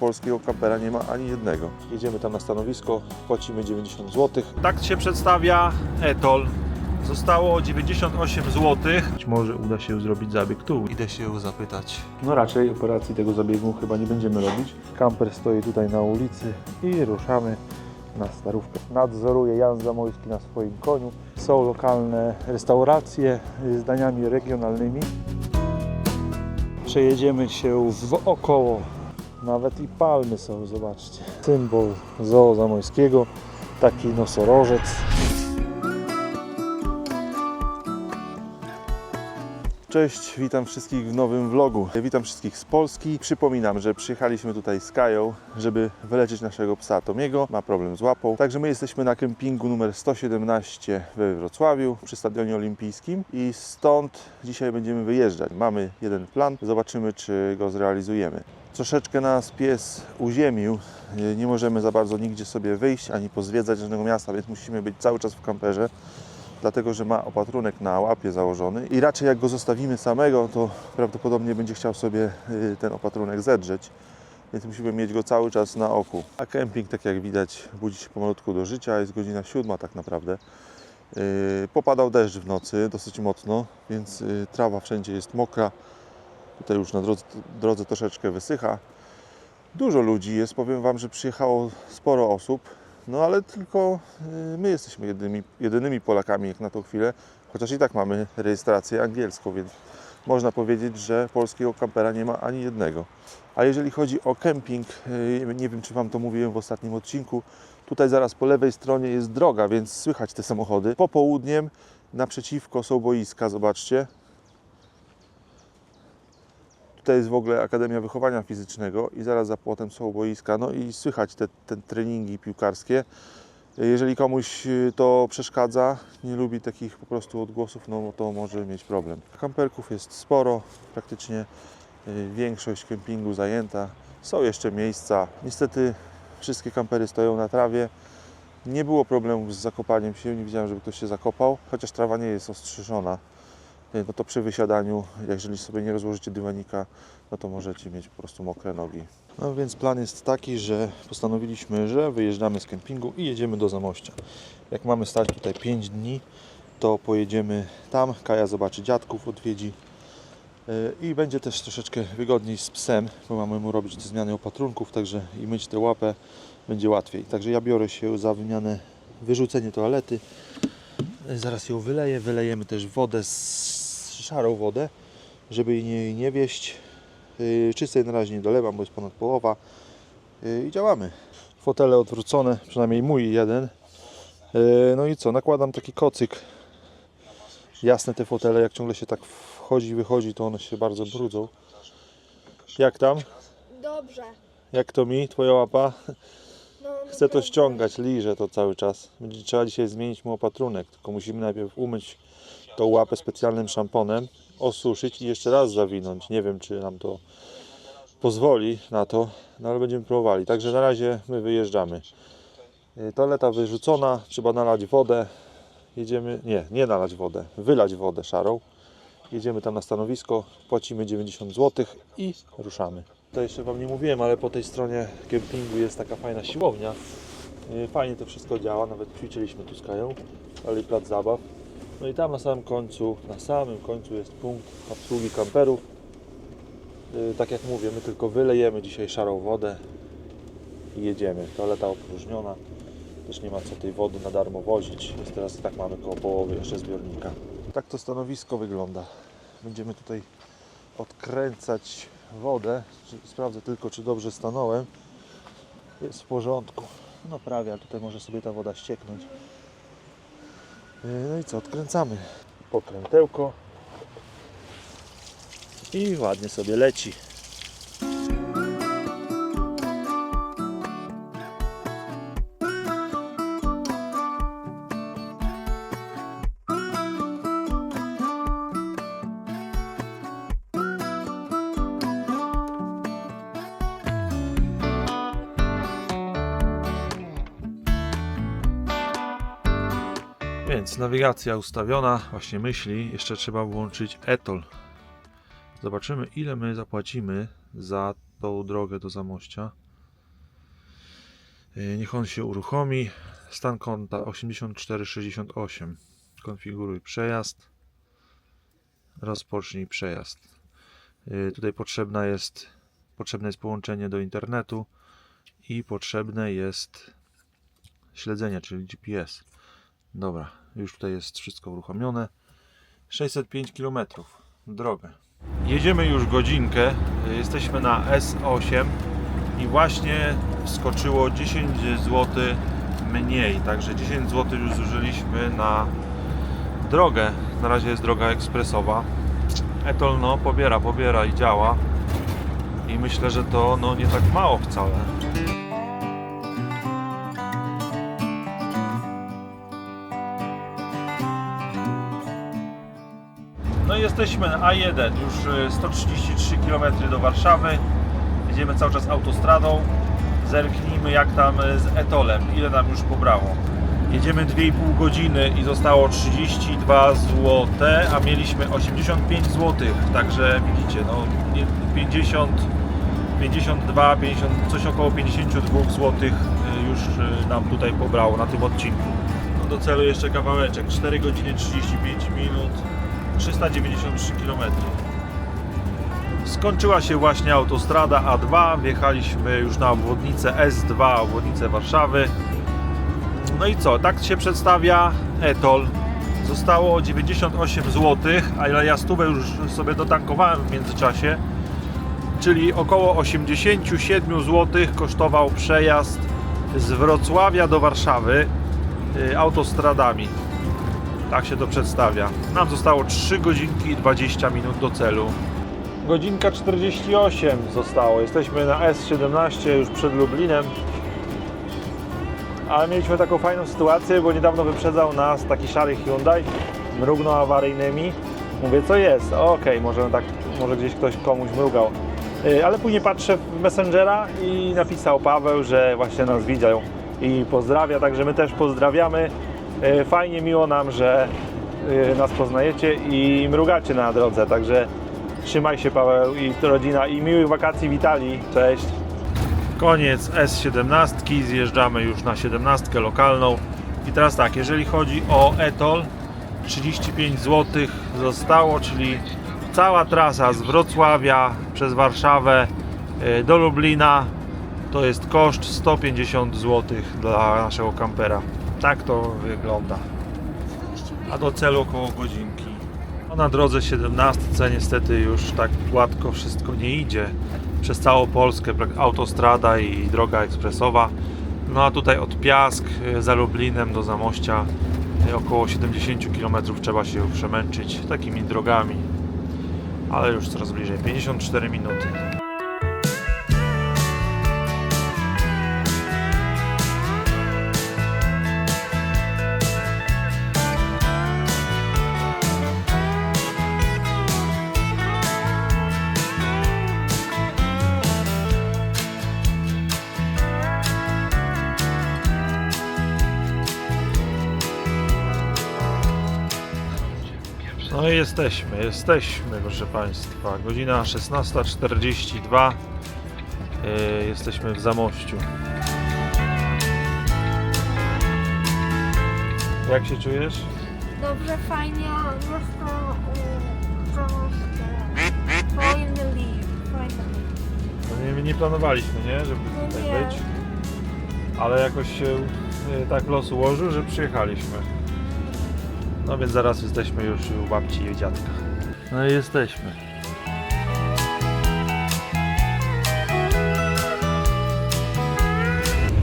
Polskiego kampera nie ma ani jednego. Jedziemy tam na stanowisko, płacimy 90 zł. Tak się przedstawia Etol. Zostało 98 zł. Być może uda się zrobić zabieg tu. Idę się zapytać. No raczej operacji tego zabiegu chyba nie będziemy robić. Kamper stoi tutaj na ulicy i ruszamy na starówkę. Nadzoruje Jan Zamojski na swoim koniu. Są lokalne restauracje z daniami regionalnymi. Przejedziemy się wokoło. Nawet i palmy są, zobaczcie. Symbol Zoo Zamojskiego. Taki nosorożec. Cześć, witam wszystkich w nowym vlogu. Witam wszystkich z Polski. Przypominam, że przyjechaliśmy tutaj z Kają, żeby wyleczyć naszego psa Tomiego. Ma problem z łapą. Także my jesteśmy na kempingu numer 117 we Wrocławiu przy Stadionie Olimpijskim i stąd dzisiaj będziemy wyjeżdżać. Mamy jeden plan, zobaczymy czy go zrealizujemy. Troszeczkę nas pies uziemił. Nie możemy za bardzo nigdzie sobie wyjść ani pozwiedzać żadnego miasta, więc musimy być cały czas w kamperze dlatego że ma opatrunek na łapie założony i raczej jak go zostawimy samego, to prawdopodobnie będzie chciał sobie y, ten opatrunek zedrzeć, więc musimy mieć go cały czas na oku. A kemping, tak jak widać, budzi się pomalutku do życia, jest godzina siódma tak naprawdę. Yy, Popadał deszcz w nocy, dosyć mocno, więc y, trawa wszędzie jest mokra. Tutaj już na drodze, drodze troszeczkę wysycha. Dużo ludzi jest, powiem Wam, że przyjechało sporo osób. No ale tylko y, my jesteśmy jedynymi, jedynymi Polakami jak na tą chwilę, chociaż i tak mamy rejestrację angielską, więc można powiedzieć, że polskiego kampera nie ma ani jednego. A jeżeli chodzi o kemping, y, nie wiem czy Wam to mówiłem w ostatnim odcinku, tutaj zaraz po lewej stronie jest droga, więc słychać te samochody. Popołudniem naprzeciwko są boiska, zobaczcie. Tutaj jest w ogóle Akademia Wychowania Fizycznego i zaraz za płotem są boiska. No i słychać te, te treningi piłkarskie. Jeżeli komuś y, to przeszkadza, nie lubi takich po prostu odgłosów, no to może mieć problem. Kamperków jest sporo, praktycznie y, większość kempingu zajęta. Są jeszcze miejsca. Niestety wszystkie kampery stoją na trawie. Nie było problemu z zakopaniem się, nie widziałem, żeby ktoś się zakopał, chociaż trawa nie jest ostrzyżona no to przy wysiadaniu, jeżeli sobie nie rozłożycie dywanika, no to możecie mieć po prostu mokre nogi. No więc plan jest taki, że postanowiliśmy, że wyjeżdżamy z kempingu i jedziemy do Zamościa. Jak mamy stać tutaj 5 dni, to pojedziemy tam, Kaja zobaczy dziadków, odwiedzi yy, i będzie też troszeczkę wygodniej z psem, bo mamy mu robić te zmiany opatrunków, także i myć tę łapę będzie łatwiej. Także ja biorę się za wymianę, wyrzucenie toalety, Zaraz ją wyleję. Wylejemy też wodę, z, szarą wodę, żeby jej nie, nie wieść. Yy, czystej na razie nie dolewam, bo jest ponad połowa. Yy, I działamy. Fotele odwrócone, przynajmniej mój jeden. Yy, no i co, nakładam taki kocyk. Jasne te fotele, jak ciągle się tak wchodzi, wychodzi, to one się bardzo brudzą. Jak tam? Dobrze. Jak to mi, twoja łapa? No, Chcę to naprawdę. ściągać, liżę to cały czas. Będzie trzeba dzisiaj zmienić mu opatrunek, tylko musimy najpierw umyć tą łapę specjalnym szamponem, osuszyć i jeszcze raz zawinąć. Nie wiem, czy nam to pozwoli na to, no ale będziemy próbowali. Także na razie my wyjeżdżamy. Y, Toaleta wyrzucona, trzeba nalać wodę. Jedziemy, nie, nie nalać wodę, wylać wodę szarą. Jedziemy tam na stanowisko, płacimy 90 zł i ruszamy. To jeszcze Wam nie mówiłem, ale po tej stronie kempingu jest taka fajna siłownia. Yy, Fajnie to wszystko działa, nawet ćwiczyliśmy tu z Kają, ale plac zabaw. No i tam na samym końcu, na samym końcu jest punkt obsługi kamperów. Yy, Tak jak mówię, my tylko wylejemy dzisiaj szarą wodę i jedziemy. Toaleta opróżniona, też nie ma co tej wody na darmo wozić. Jest teraz i tak mamy koło połowy jeszcze zbiornika. Tak to stanowisko wygląda. Będziemy tutaj odkręcać wodę. Sprawdzę tylko, czy dobrze stanąłem. Jest w porządku. No prawie, ale tutaj może sobie ta woda ścieknąć. Yy, No i co, odkręcamy. Pokrętełko. I ładnie sobie leci. Nawigacja ustawiona, właśnie myśli. Jeszcze trzeba włączyć Etol. Zobaczymy, ile my zapłacimy za tą drogę do Zamościa. Y, Niech on się uruchomi. Stan konta 8468. Konfiguruj przejazd. Rozpocznij przejazd. Y, Tutaj potrzebna jest, potrzebne jest połączenie do internetu i potrzebne jest śledzenie, czyli GPS. Dobra, już tutaj jest wszystko uruchomione. 605 km drogę. Jedziemy już godzinkę. Jesteśmy na S8 i właśnie wskoczyło 10 zł mniej. Także 10 zł już zużyliśmy na drogę. Na razie jest droga ekspresowa. Etol no pobiera, pobiera i działa. I myślę, że to no nie tak mało wcale. Jesteśmy na A1, już y, 133 km do Warszawy. Jedziemy cały czas autostradą. Zerknijmy jak tam y, z Etolem, ile nam już pobrało. Jedziemy 2,5 godziny i zostało 32 zł, a mieliśmy 85 zł, także widzicie, no nie- 50, 52, 50, coś około 52 zł już y, nam tutaj pobrało na tym odcinku. No do celu jeszcze kawałeczek, 4 godziny 35 minut. 393 km. Skończyła się właśnie autostrada A2, wjechaliśmy już na obwodnicę S2, obwodnicę Warszawy. No i co, tak się przedstawia Etol. Zostało 98 zł, a ja stówę już sobie dotankowałem w międzyczasie, czyli około 87 zł kosztował przejazd z Wrocławia do Warszawy y, autostradami. Tak się to przedstawia. Nam zostało 3 godzinki i 20 minut do celu. Godzinka 48 zostało. Jesteśmy na S17 już przed Lublinem. Ale mieliśmy taką fajną sytuację, bo niedawno wyprzedzał nas taki szary Hyundai. Mrugnął awaryjnymi. Mówię, co jest? Okej, może tak, może gdzieś ktoś komuś mrugał. Yy, Ale później patrzę w Messengera i napisał Paweł, że właśnie nas widział i pozdrawia, także my też pozdrawiamy. Yy, Fajnie, miło nam, że yy, nas poznajecie i mrugacie na drodze, także trzymaj się Paweł i rodzina i miłych wakacji w Italii. Cześć! Koniec S17, zjeżdżamy już na 17 lokalną. I teraz tak, jeżeli chodzi o Etol, 35 zł zostało, czyli cała trasa z Wrocławia przez Warszawę y, do Lublina to jest koszt 150 zł dla naszego kampera. Tak to wygląda. A do celu około godzinki. No na drodze 17 niestety już tak gładko wszystko nie idzie. Przez całą Polskę autostrada i droga ekspresowa. No a tutaj od Piask y, za Lublinem do Zamościa y, około 70 km trzeba się przemęczyć takimi drogami. Ale już coraz bliżej, 54 minuty. Jesteśmy, jesteśmy proszę Państwa. Godzina 16.42. Yy, jesteśmy w Zamościu. Jak się czujesz? Dobrze, fajnie, zresztą y, finally, finally. No nie, nie planowaliśmy, nie? Żeby No tutaj nie. być. Ale jakoś się yy, tak los ułożył, że przyjechaliśmy. No więc zaraz jesteśmy już u babci i dziadka. No i jesteśmy.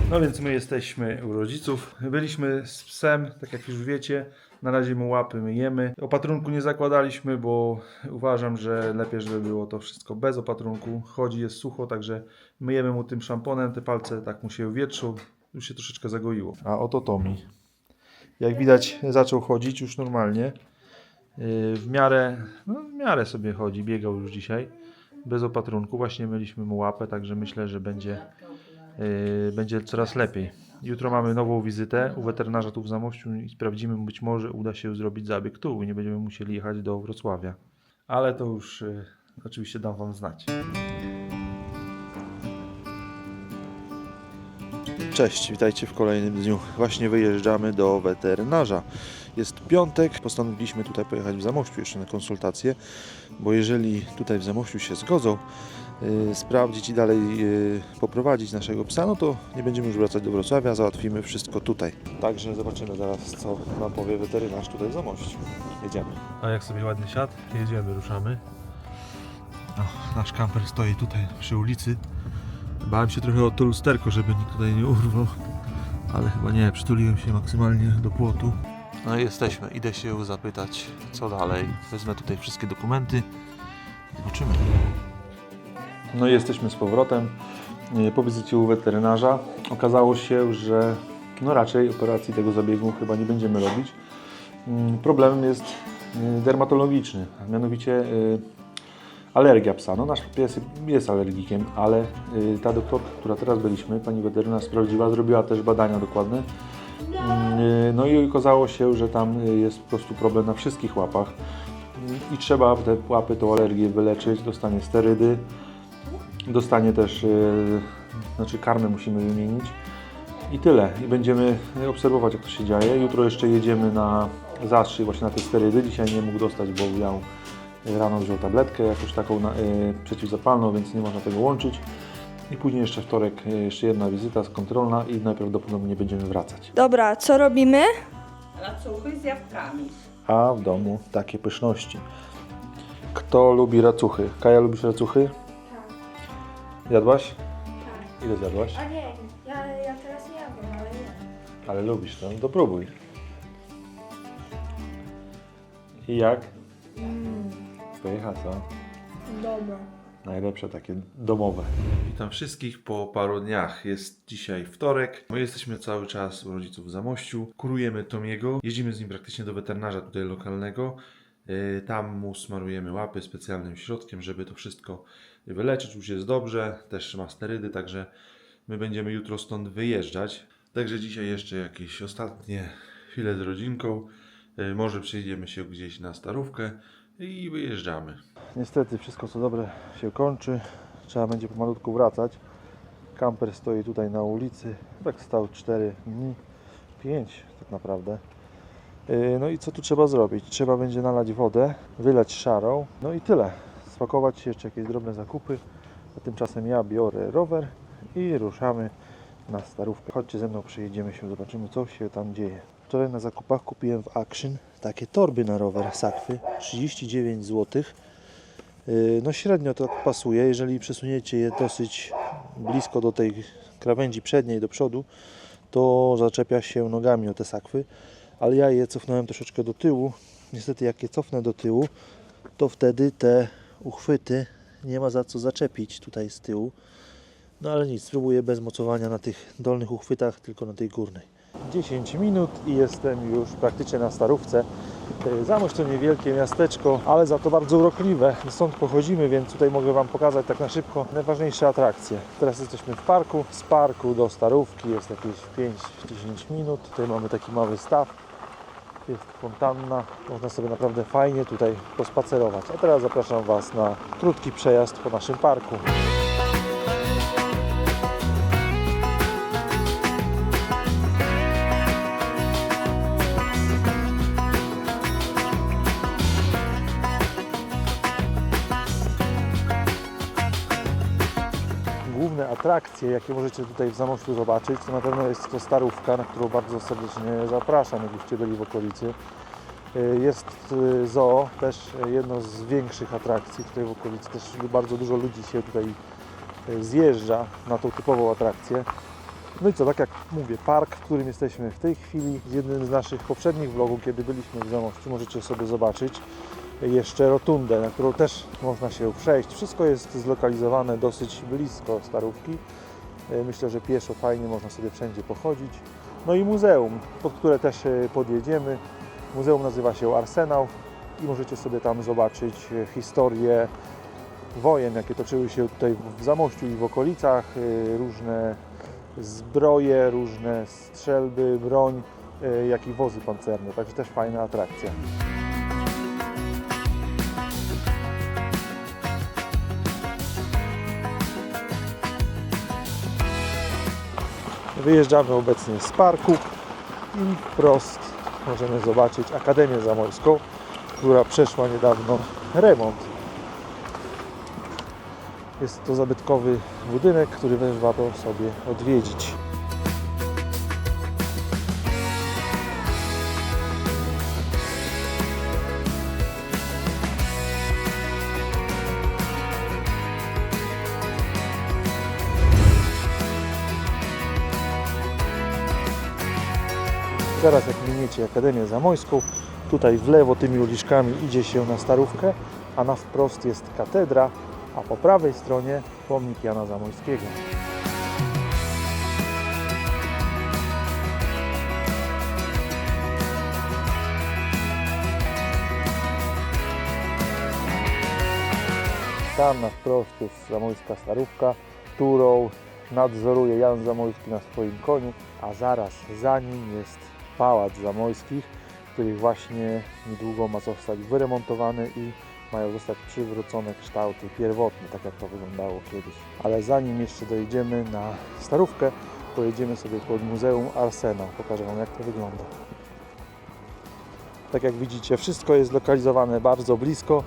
No więc my jesteśmy u rodziców. Byliśmy z psem, tak jak już wiecie. Na razie mu łapy myjemy. Opatrunku nie zakładaliśmy, bo uważam, że lepiej, żeby było to wszystko bez opatrunku. Chodzi, jest sucho, także myjemy mu tym szamponem. Te palce tak mu się wietrzą. Już się troszeczkę zagoiło. A oto Tomi. Jak widać zaczął chodzić już normalnie. Yy, W miarę, no w miarę sobie chodzi, biegał już dzisiaj. Bez opatrunku. Właśnie myliśmy mu łapę, także myślę, że będzie yy, będzie coraz lepiej. Jutro mamy nową wizytę u weterynarza tu w Zamościu i sprawdzimy, być może uda się zrobić zabieg tu i nie będziemy musieli jechać do Wrocławia. Ale to już yy, oczywiście dam Wam znać. Cześć, witajcie w kolejnym dniu. Właśnie wyjeżdżamy do weterynarza. Jest piątek, postanowiliśmy tutaj pojechać w Zamościu jeszcze na konsultację, bo jeżeli tutaj w Zamościu się zgodzą y, sprawdzić i dalej y, poprowadzić naszego psa, no to nie będziemy już wracać do Wrocławia, załatwimy wszystko tutaj. Także zobaczymy zaraz, co nam powie weterynarz tutaj w Zamościu. Jedziemy. A jak sobie ładnie siadł, jedziemy, ruszamy. nasz kamper stoi tutaj przy ulicy. Bałem się trochę o to lusterko, żeby nikt tutaj nie urwał, ale chyba nie, przytuliłem się maksymalnie do płotu. No i jesteśmy, idę się zapytać, co dalej. Wezmę tutaj wszystkie dokumenty. Zobaczymy. No i jesteśmy z powrotem po wizycie u weterynarza. Okazało się, że no raczej operacji tego zabiegu chyba nie będziemy robić. Mm, Problemem jest y, dermatologiczny, a mianowicie y, alergia psa. No nasz pies jest alergikiem, ale y, ta doktorka, która teraz byliśmy, pani weterynarz sprawdziła, zrobiła też badania dokładne. Mm, y, No i okazało się, że tam y, jest po prostu problem na wszystkich łapach i trzeba te łapy, tą alergię wyleczyć, dostanie sterydy, dostanie też, znaczy karmę musimy wymienić i tyle. I będziemy obserwować jak to się dzieje. Jutro jeszcze jedziemy na zastrzyk właśnie na te sterydy. Dzisiaj nie mógł dostać, bo miał rano wziął tabletkę jakąś taką na, yy, przeciwzapalną, więc nie można tego łączyć. I później jeszcze wtorek yy, jeszcze jedna wizyta kontrolna i najprawdopodobniej będziemy wracać. Dobra, co robimy? Racuchy z jabłkami. A w domu takie pyszności. Kto lubi racuchy? Kaja lubisz racuchy? Jadłaś? Tak. Ile zjadłaś? A nie, ja, ja teraz nie jadłem, ale nie. Ale lubisz, no to próbuj. I jak? Pycha, co? Dobra. Najlepsze takie domowe. Witam wszystkich po paru dniach. Jest dzisiaj wtorek. My jesteśmy cały czas u rodziców w Zamościu. Kurujemy Tomiego. Jeździmy z nim praktycznie do weterynarza tutaj lokalnego. Yy, Tam mu smarujemy łapy specjalnym środkiem, żeby to wszystko wyleczyć. Już jest dobrze. Też ma sterydy, także my będziemy jutro stąd wyjeżdżać. Także dzisiaj jeszcze jakieś ostatnie chwile z rodzinką. Yy, Może przejdziemy się gdzieś na starówkę i wyjeżdżamy. Niestety wszystko co dobre się kończy. Trzeba będzie pomalutku wracać. Kamper stoi tutaj na ulicy. Tak stał 4 dni. 5 tak naprawdę. Yy, No i co tu trzeba zrobić? Trzeba będzie nalać wodę, wylać szarą. No i tyle. Spakować jeszcze jakieś drobne zakupy. A tymczasem ja biorę rower i ruszamy na starówkę. Chodźcie ze mną, przejedziemy się, zobaczymy co się tam dzieje. Wczoraj na zakupach kupiłem w Action takie torby na rower Sakwy. 39 zł. Yy, No średnio to pasuje, jeżeli przesuniecie je dosyć blisko do tej krawędzi przedniej, do przodu, to zaczepia się nogami o te sakwy, ale ja je cofnąłem troszeczkę do tyłu. Niestety jak je cofnę do tyłu, to wtedy te uchwyty nie ma za co zaczepić tutaj z tyłu. No ale nic, spróbuję bez mocowania na tych dolnych uchwytach, tylko na tej górnej. 10 minut i jestem już praktycznie na starówce. Yy, Zamość to niewielkie miasteczko, ale za to bardzo urokliwe. Stąd pochodzimy, więc tutaj mogę Wam pokazać tak na szybko najważniejsze atrakcje. Teraz jesteśmy w parku. Z parku do starówki jest jakieś 5-10 minut. Tutaj mamy taki mały staw. Jest fontanna. Można sobie naprawdę fajnie tutaj pospacerować. A teraz zapraszam Was na krótki przejazd po naszym parku. Atrakcje, jakie możecie tutaj w Zamościu zobaczyć, to na pewno jest to Starówka, na którą bardzo serdecznie zapraszam, jakbyście byli w okolicy. Y, Jest y, zoo, też jedno z większych atrakcji tutaj w okolicy. Też bardzo dużo ludzi się tutaj y, zjeżdża na tą typową atrakcję. No i co, tak jak mówię, park, w którym jesteśmy w tej chwili, z jednym z naszych poprzednich vlogów, kiedy byliśmy w Zamościu, możecie sobie zobaczyć jeszcze rotundę, na którą też można się przejść. Wszystko jest zlokalizowane dosyć blisko Starówki. E, Myślę, że pieszo fajnie można sobie wszędzie pochodzić. No i muzeum, pod które też e, podjedziemy. Muzeum nazywa się Arsenał i możecie sobie tam zobaczyć e, historię wojen, jakie toczyły się tutaj w Zamościu i w okolicach, różne zbroje, różne strzelby, broń, jak i wozy pancerne, także też fajna atrakcja. Wyjeżdżamy obecnie z parku i wprost możemy zobaczyć Akademię Zamorską, która przeszła niedawno remont. Jest to zabytkowy budynek, który też sobie odwiedzić. Zaraz jak miniecie Akademię Zamojską, tutaj w lewo tymi uliczkami idzie się na Starówkę, a na wprost jest katedra, a po prawej stronie pomnik Jana Zamojskiego. Tam na wprost jest Zamojska Starówka, którą nadzoruje Jan Zamojski na swoim koniu, a zaraz za nim jest Pałac Zamojskich, który właśnie niedługo ma zostać wyremontowany i mają zostać przywrócone kształty pierwotne, tak jak to wyglądało kiedyś. Ale zanim jeszcze dojedziemy na Starówkę, pojedziemy sobie pod Muzeum Arsenał. Pokażę Wam jak to wygląda. Tak jak widzicie, wszystko jest zlokalizowane bardzo blisko.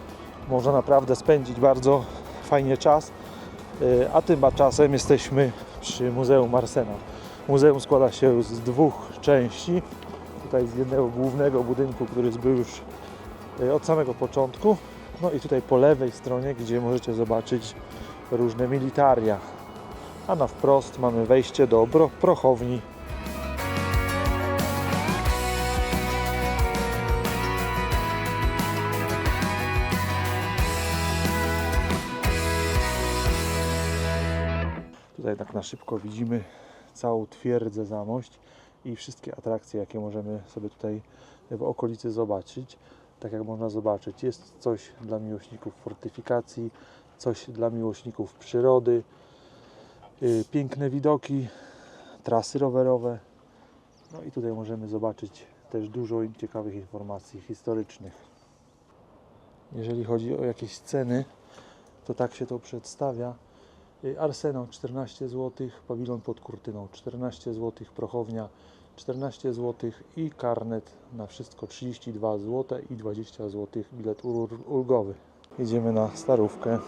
Można naprawdę spędzić bardzo fajnie czas. Yy, A tymczasem jesteśmy przy Muzeum Arsenał. Muzeum składa się z dwóch części. Tutaj z jednego głównego budynku, który był już yy, od samego początku. No i tutaj po lewej stronie, gdzie możecie zobaczyć różne militaria. A na wprost mamy wejście do prochowni. Tutaj tak na szybko widzimy całą twierdzę Zamość i wszystkie atrakcje, jakie możemy sobie tutaj w okolicy zobaczyć. Tak jak można zobaczyć, jest coś dla miłośników fortyfikacji, coś dla miłośników przyrody, yy, piękne widoki, trasy rowerowe. No i tutaj możemy zobaczyć też dużo ciekawych informacji historycznych. Jeżeli chodzi o jakieś ceny, to tak się to przedstawia. Y, Arsenał 14 zł, pawilon pod kurtyną 14 zł, prochownia 14 zł i karnet na wszystko 32 zł i 20 zł bilet ul- ulgowy. Jedziemy na starówkę.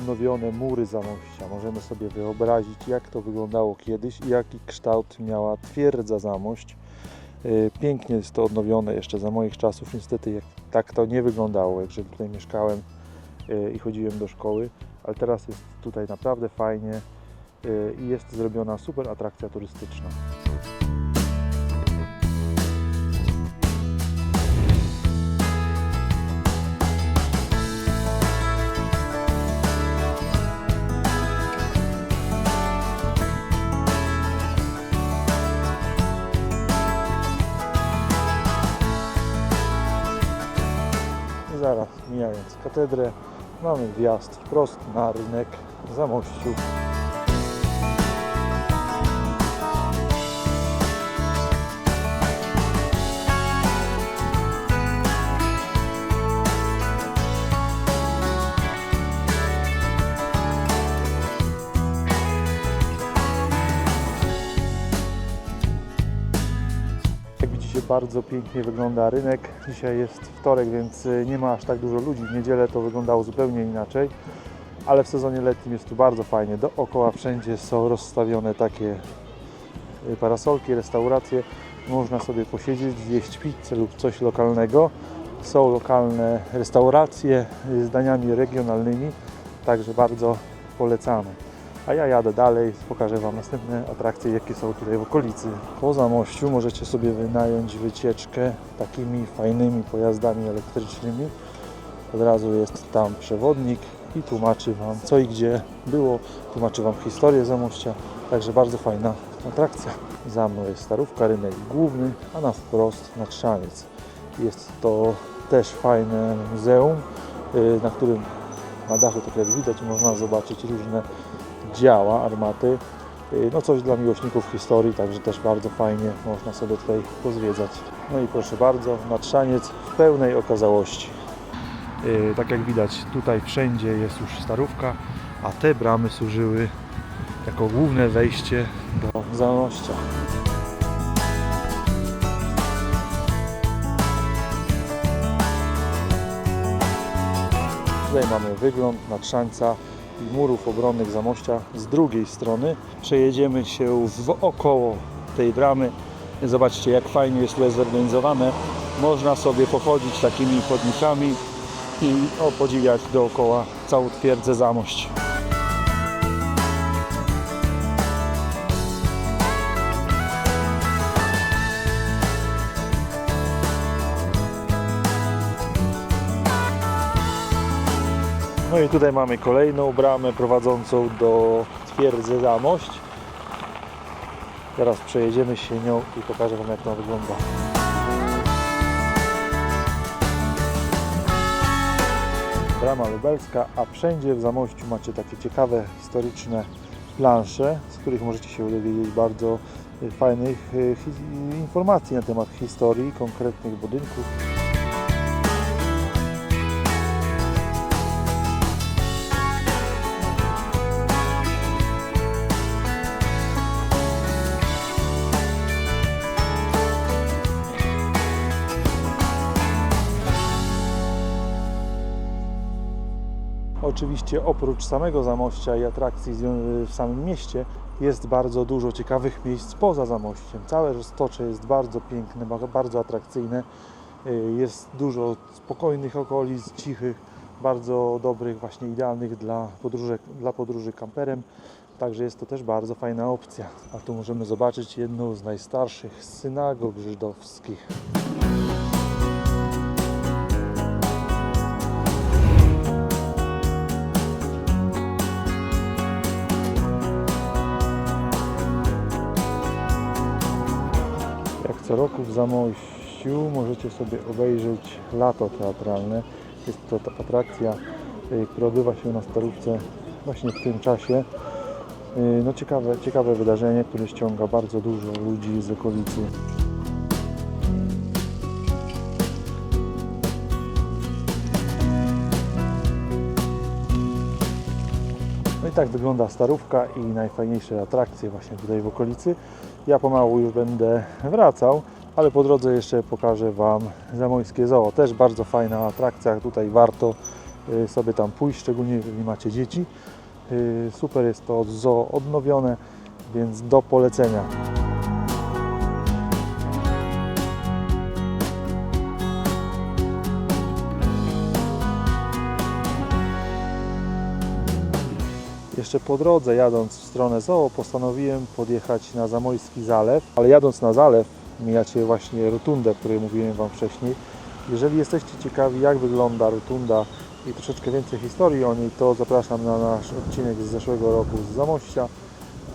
Odnowione mury Zamościa. Możemy sobie wyobrazić, jak to wyglądało kiedyś i jaki kształt miała twierdza Zamość. Yy, Pięknie jest to odnowione jeszcze za moich czasów. Niestety jak, tak to nie wyglądało, jak tutaj mieszkałem yy, i chodziłem do szkoły, ale teraz jest tutaj naprawdę fajnie yy, i jest zrobiona super atrakcja turystyczna. Katedrę mamy wjazd wprost na rynek Zamościu. Bardzo pięknie wygląda rynek. Dzisiaj jest wtorek, więc y, nie ma aż tak dużo ludzi. W niedzielę to wyglądało zupełnie inaczej, ale w sezonie letnim jest tu bardzo fajnie. Dookoła wszędzie są rozstawione takie y, parasolki, restauracje. Można sobie posiedzieć, zjeść pizzę lub coś lokalnego. Są lokalne restauracje y, z daniami regionalnymi, także bardzo polecamy. A ja jadę dalej, pokażę Wam następne atrakcje, jakie są tutaj w okolicy. Po Zamościu możecie sobie wynająć wycieczkę takimi fajnymi pojazdami elektrycznymi. Od razu jest tam przewodnik i tłumaczy Wam co i gdzie było. Tłumaczy Wam historię Zamościa, także bardzo fajna atrakcja. Za mną jest Starówka, rynek główny, a na wprost na Trzaniec. Jest to też fajne muzeum, y, na którym Na dachu, tak jak widać, można zobaczyć różne działa armaty. Y, No coś dla miłośników historii, także też bardzo fajnie można sobie tutaj pozwiedzać. No i proszę bardzo, natrzaniec w pełnej okazałości. Yy, tak jak widać, tutaj wszędzie jest już starówka, a te bramy służyły jako główne wejście do Zamościa. Tutaj mamy wygląd natrzańca murów obronnych Zamościa z drugiej strony. Przejedziemy się wokoło tej bramy. Zobaczcie jak fajnie jest tutaj zorganizowane. Można sobie pochodzić takimi chodnikami i o, podziwiać dookoła całą twierdzę Zamość. No i tutaj mamy kolejną bramę prowadzącą do twierdzy Zamość. Teraz przejedziemy się nią i pokażę Wam jak to wygląda. Brama lubelska, a wszędzie w Zamościu macie takie ciekawe historyczne plansze, z których możecie się dowiedzieć bardzo y, fajnych y, informacji na temat historii konkretnych budynków. Oczywiście oprócz samego Zamościa i atrakcji w samym mieście jest bardzo dużo ciekawych miejsc poza Zamościem. Całe Roztocze jest bardzo piękne, ba- bardzo atrakcyjne. Y, Jest dużo spokojnych okolic, cichych, bardzo dobrych, właśnie idealnych dla podróży, dla podróży kamperem. Także jest to też bardzo fajna opcja. A tu możemy zobaczyć jedną z najstarszych synagog żydowskich. Roku w Zamościu możecie sobie obejrzeć lato teatralne. Jest to atrakcja, y, która odbywa się na Starówce właśnie w tym czasie. Y, No ciekawe, ciekawe wydarzenie, które ściąga bardzo dużo ludzi z okolicy. Tak wygląda Starówka i najfajniejsze atrakcje właśnie tutaj w okolicy. Ja pomału już będę wracał, ale po drodze jeszcze pokażę Wam Zamojskie Zoo. Też bardzo fajna atrakcja, tutaj warto y, sobie tam pójść, szczególnie jeżeli macie dzieci. Y, Super jest to zoo odnowione, więc do polecenia. Jeszcze po drodze, jadąc w stronę zoo, postanowiłem podjechać na Zamojski Zalew, ale jadąc na zalew mijacie właśnie rotundę, o której mówiłem Wam wcześniej. Jeżeli jesteście ciekawi, jak wygląda rotunda i troszeczkę więcej historii o niej, to zapraszam na nasz odcinek z zeszłego roku z Zamościa,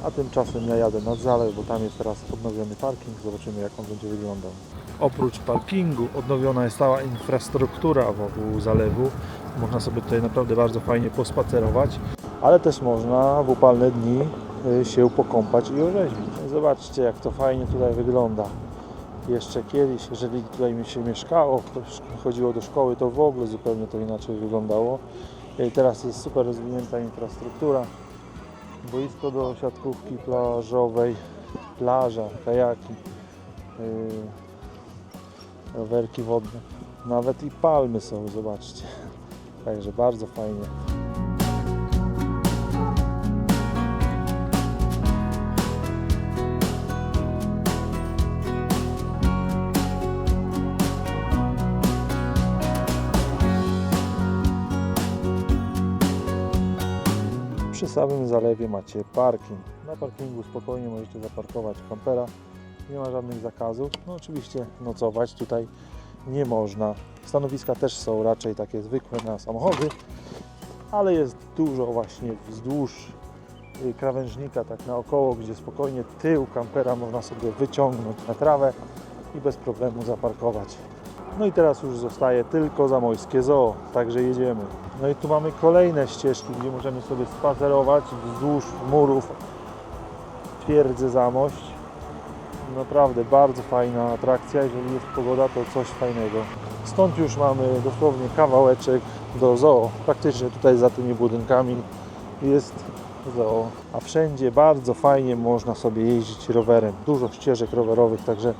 a tymczasem ja jadę nad zalew, bo tam jest teraz odnowiony parking, zobaczymy jak on będzie wyglądał. Oprócz parkingu odnowiona jest cała infrastruktura wokół zalewu. Można sobie tutaj naprawdę bardzo fajnie pospacerować ale też można w upalne dni y, się pokąpać i orzeźwić. Zobaczcie jak to fajnie tutaj wygląda. Jeszcze kiedyś, jeżeli tutaj mi się mieszkało, chodziło do szkoły, to w ogóle zupełnie to inaczej wyglądało. Teraz jest super rozwinięta infrastruktura, boisko do siatkówki plażowej, plaża, kajaki, yy, rowerki wodne, nawet i palmy są, zobaczcie. Także bardzo fajnie. Samym zalewie macie parking. Na parkingu spokojnie możecie zaparkować kampera. Nie ma żadnych zakazów. No oczywiście nocować tutaj nie można. Stanowiska też są raczej takie zwykłe na samochody, ale jest dużo właśnie wzdłuż y, krawężnika, tak naokoło, gdzie spokojnie tył kampera można sobie wyciągnąć na trawę i bez problemu zaparkować. No i teraz już zostaje tylko Zamojskie Zoo, także jedziemy. No i tu mamy kolejne ścieżki, gdzie możemy sobie spacerować wzdłuż murów twierdzy Zamość. Naprawdę bardzo fajna atrakcja, jeżeli jest pogoda to coś fajnego. Stąd już mamy dosłownie kawałeczek do zoo. Praktycznie tutaj za tymi budynkami jest zoo. A wszędzie bardzo fajnie można sobie jeździć rowerem. Dużo ścieżek rowerowych, także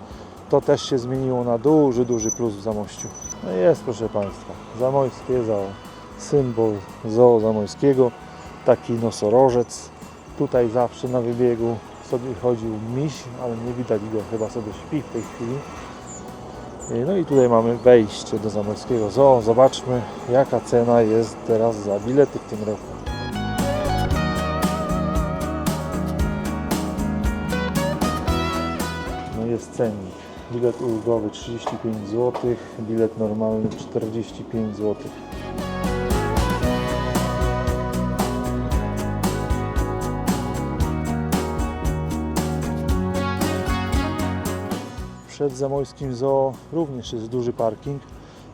to też się zmieniło na duży, duży plus w Zamościu. No jest proszę Państwa, Zamojskie Zoo. Symbol zoo zamojskiego. Taki nosorożec. Tutaj zawsze na wybiegu sobie chodził miś, ale nie widać go, chyba sobie śpi w tej chwili. No i tutaj mamy wejście do Zamojskiego Zoo. Zobaczmy jaka cena jest teraz za bilety w tym roku. No jest cennik. Bilet ulgowy 35 zł, bilet normalny 45 zł. Przed Zamojskim Zoo również jest duży parking,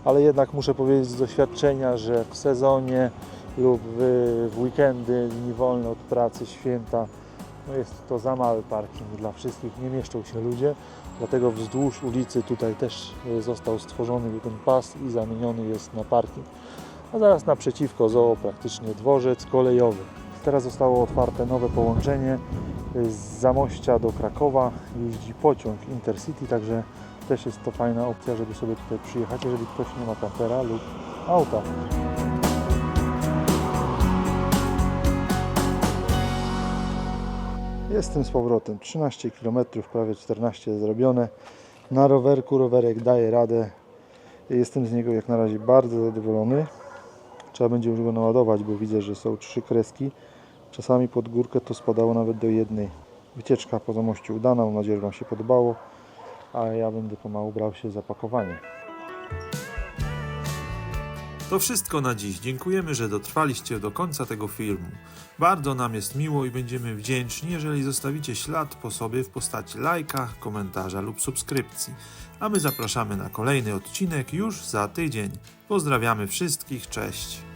ale jednak muszę powiedzieć z doświadczenia, że w sezonie lub w, weekendy, dni wolne od pracy, święta, no jest to za mały parking dla wszystkich, nie mieszczą się ludzie, dlatego wzdłuż ulicy tutaj też e, został stworzony ten pas i zamieniony jest na parking. A zaraz naprzeciwko zoo praktycznie dworzec kolejowy. Teraz zostało otwarte nowe połączenie z Zamościa do Krakowa jeździ pociąg Intercity, także też jest to fajna opcja, żeby sobie tutaj przyjechać, jeżeli ktoś nie ma kampera lub auta. Jestem z powrotem, 13 km, prawie 14 zrobione. Na rowerku rowerek daje radę. Jestem z niego jak na razie bardzo zadowolony. Trzeba będzie już go naładować, bo widzę, że są trzy kreski. Czasami pod górkę to spadało nawet do jednej. Wycieczka po zamościu udana, mam nadzieję, że Wam się podobało, a ja będę pomału brał się za pakowanie. To wszystko na dziś. Dziękujemy, że dotrwaliście do końca tego filmu. Bardzo nam jest miło i będziemy wdzięczni, jeżeli zostawicie ślad po sobie w postaci lajka, komentarza lub subskrypcji. A my zapraszamy na kolejny odcinek już za tydzień. Pozdrawiamy wszystkich, cześć.